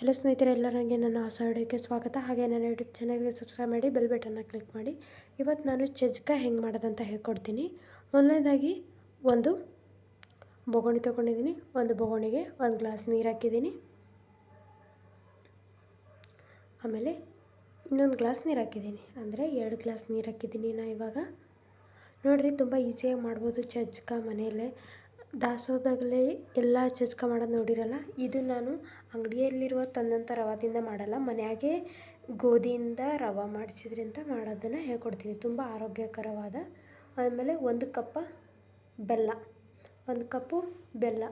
Hello ಸ್ನೇಹಿತರೆ ಎಲ್ಲರಿಗೆ ನನ್ನ ಹೊಸ ವಿಡಿಯೋಕ್ಕೆ ಸ್ವಾಗತ. ಹಾಗೆ ನನ್ನ ಯೂಟ್ಯೂಬ್ ಚಾನಲ್ಗೆ ಸಬ್ಸ್ಕ್ರೈಬ್ ಮಾಡಿ ಬೆಲ್ ಬಟನ್ನ ಕ್ಲಿಕ್ ಮಾಡಿ. ಇವತ್ತು ನಾನು ಚಜ್ಕ ಹೆಂಗೆ ಮಾಡೋದಂತ ಹೇಳ್ಕೊಡ್ತೀನಿ. ಮೊದಲನೇದಾಗಿ ಒಂದು ಬೊಗಣಿ ತೊಗೊಂಡಿದ್ದೀನಿ. ಒಂದು ಬೊಗಣಿಗೆ ಒಂದು ಗ್ಲಾಸ್ ನೀರು ಹಾಕಿದ್ದೀನಿ. ಆಮೇಲೆ ಇನ್ನೊಂದು ಗ್ಲಾಸ್ ನೀರು ಹಾಕಿದ್ದೀನಿ. ಅಂದರೆ ಎರಡು ಗ್ಲಾಸ್ ನೀರು ಹಾಕಿದ್ದೀನಿ ನಾ ಇವಾಗ. ನೋಡಿರಿ, ತುಂಬ ಈಸಿಯಾಗಿ ಮಾಡ್ಬೋದು ಚಜ್ಕ ಮನೆಯಲ್ಲೇ. ದಾಸೋಹದಾಗಲೇ ಎಲ್ಲ ಚಸ್ಕ ಮಾಡೋದು ನೋಡಿರಲ್ಲ, ಇದು ನಾನು ಅಂಗಡಿಯಲ್ಲಿರುವ ತಂದಂಥ ರವಾದಿಂದ ಮಾಡಲ್ಲ, ಮನೆಯಾಗೆ ಗೋಧಿಯಿಂದ ರವೆ ಮಾಡಿಸಿದ್ರಿಂದ ಮಾಡೋದನ್ನು ಹೇಳ್ಕೊಡ್ತೀನಿ. ತುಂಬ ಆರೋಗ್ಯಕರವಾದ ಆಮೇಲೆ ಒಂದು ಕಪ್ಪ ಬೆಲ್ಲ, ಒಂದು ಕಪ್ಪು ಬೆಲ್ಲ.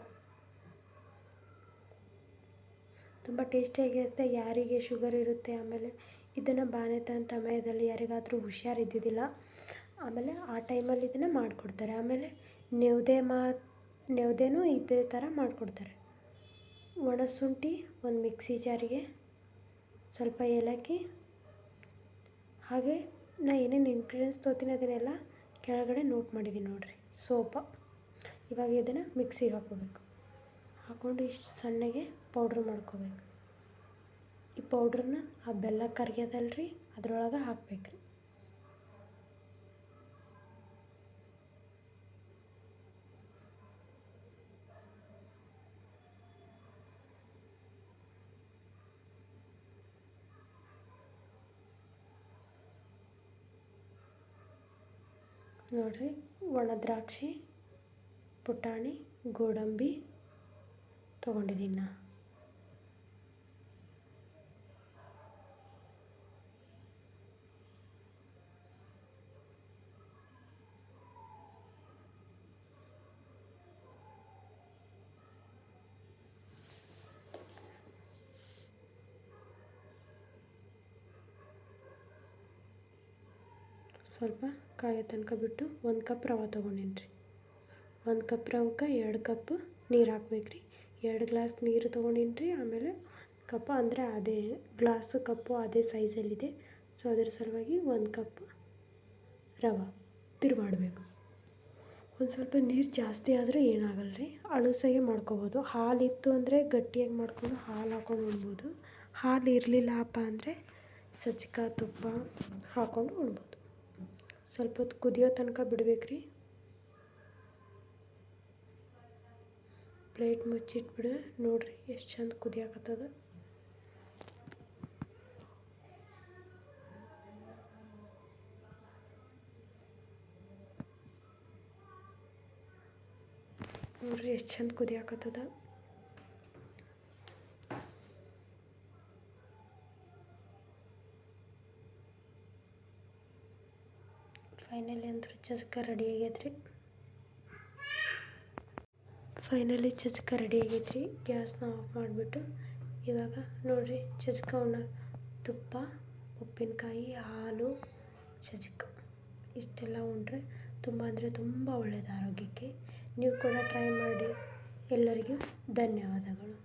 ತುಂಬ ಟೇಸ್ಟಿಯಾಗಿರುತ್ತೆ, ಯಾರಿಗೆ ಶುಗರ್ ಇರುತ್ತೆ, ಆಮೇಲೆ ಇದನ್ನು ಬಾಣಂತನ ಸಮಯದಲ್ಲಿ ಯಾರಿಗಾದರೂ ಹುಷಾರಿದ್ದಿದ್ದಿಲ್ಲ, ಆಮೇಲೆ ಆ ಟೈಮಲ್ಲಿ ಇದನ್ನು ಮಾಡಿಕೊಡ್ತಾರೆ. ಆಮೇಲೆ ನೆವದೆ ಮಾ ನೆವದೇನೂ ಇದೇ ಥರ ಮಾಡಿಕೊಡ್ತಾರೆ. ಒಣಶುಂಠಿ ಒಂದು ಮಿಕ್ಸಿ ಜಾರಿಗೆ, ಸ್ವಲ್ಪ ಏಲಕ್ಕಿ, ಹಾಗೆ ನಾ ಏನೇನು ಇಂಗ್ರೀಡಿಯೆಂಟ್ಸ್ ತೊಗೋತೀನಿ ಅದನ್ನೆಲ್ಲ ಕೆಳಗಡೆ ನೋಟ್ ಮಾಡಿದ್ದೀನಿ ನೋಡಿರಿ. ಸೋಪ. ಇವಾಗ ಇದನ್ನು ಮಿಕ್ಸಿಗೆ ಹಾಕೋಬೇಕು ಹಾಕ್ಕೊಂಡು ಇಷ್ಟು ಸಣ್ಣಗೆ ಪೌಡ್ರ್ ಮಾಡ್ಕೋಬೇಕು. ಈ ಪೌಡ್ರನ್ನ ಆ ಬೆಲ್ಲ ಕರ್ಗ್ಯದಲ್ರಿ, ಅದರೊಳಗೆ ಹಾಕ್ಬೇಕು ನೋಡಿರಿ ಒಣ ದ್ರಾಕ್ಷಿ ಪುಟಾಣಿ ಗೋಡಂಬಿ ತೊಗೊಂಡಿದ್ದೀನಿ ನಾ. ಸ್ವಲ್ಪ ಕಾಯೋ ತನಕ ಬಿಟ್ಟು ಒಂದು ಕಪ್ ರವೆ ತೊಗೊಂಡೇನಿ ರೀ ಒಂದು ಕಪ್ ರವಕ್ಕೆ ಎರಡು ಕಪ್ ನೀರು ಹಾಕ್ಬೇಕು ರೀ ಎರಡು ಗ್ಲಾಸ್ ನೀರು ತೊಗೊಂಡೀನಿ ರೀ ಆಮೇಲೆ ಕಪ್ ಅಂದರೆ ಅದೇ ಗ್ಲಾಸು ಕಪ್ಪು ಅದೇ ಸೈಜಲ್ಲಿದೆ. ಸೊ, ಅದ್ರ ಸಲುವಾಗಿ ಒಂದು ಕಪ್ ರವೆ ತಿರುವಾಡಬೇಕು. ಒಂದು ಸ್ವಲ್ಪ ನೀರು ಜಾಸ್ತಿ ಆದರೆ ಏನಾಗಲ್ಲ ರೀ ಅಳುಸಾಗಿ ಮಾಡ್ಕೊಬೋದು. ಹಾಲಿತ್ತು ಅಂದರೆ ಗಟ್ಟಿಯಾಗಿ ಮಾಡ್ಕೊಂಡು ಹಾಲು ಹಾಕೊಂಡು ಉಣ್ಬೋದು. ಹಾಲು ಇರಲಿಲ್ಲಪ್ಪ ಅಂದರೆ ಸಜ್ಜಿಕ ತುಪ್ಪ ಹಾಕ್ಕೊಂಡು ಉಣ್ಬೋದು. ಸ್ವಲ್ಪ ಹೊತ್ತು ಕುದಿಯೋ ತನಕ ಬಿಡ್ಬೇಕು ರೀ ಪ್ಲೇಟ್ ಮುಚ್ಚಿಟ್ಬಿಡು, ನೋಡಿರಿ ಎಷ್ಟು ಚಂದ ಕುದಿಯಾಕತ್ತದ. ನೋಡಿರಿ ಎಷ್ಟು ಚಂದ ಕುದಿಯಾಕತ್ತದ. ಫೈನಲಿ ಅಂದ್ರೆ ಚಸ್ಕ ರೆಡಿ ಆಗೈತ್ರಿ. ಫೈನಲಿ ಚಸ್ಕ ರೆಡಿ ಆಗೈತ್ರಿ. ಗ್ಯಾಸ್ನ ಆಫ್ ಮಾಡಿಬಿಟ್ಟು, ಇವಾಗ ನೋಡಿರಿ ಉಣ್ಣ ತುಪ್ಪ, ಉಪ್ಪಿನಕಾಯಿ, ಹಾಲು ಚಜ್ಕ ಇಷ್ಟೆಲ್ಲ ಉಂಡ್ರೆ ತುಂಬ ಅಂದರೆ ತುಂಬ ಒಳ್ಳೆಯದು ಆರೋಗ್ಯಕ್ಕೆ. ನೀವು ಕೂಡ ಟ್ರೈ ಮಾಡಿ. ಎಲ್ಲರಿಗೂ ಧನ್ಯವಾದಗಳು.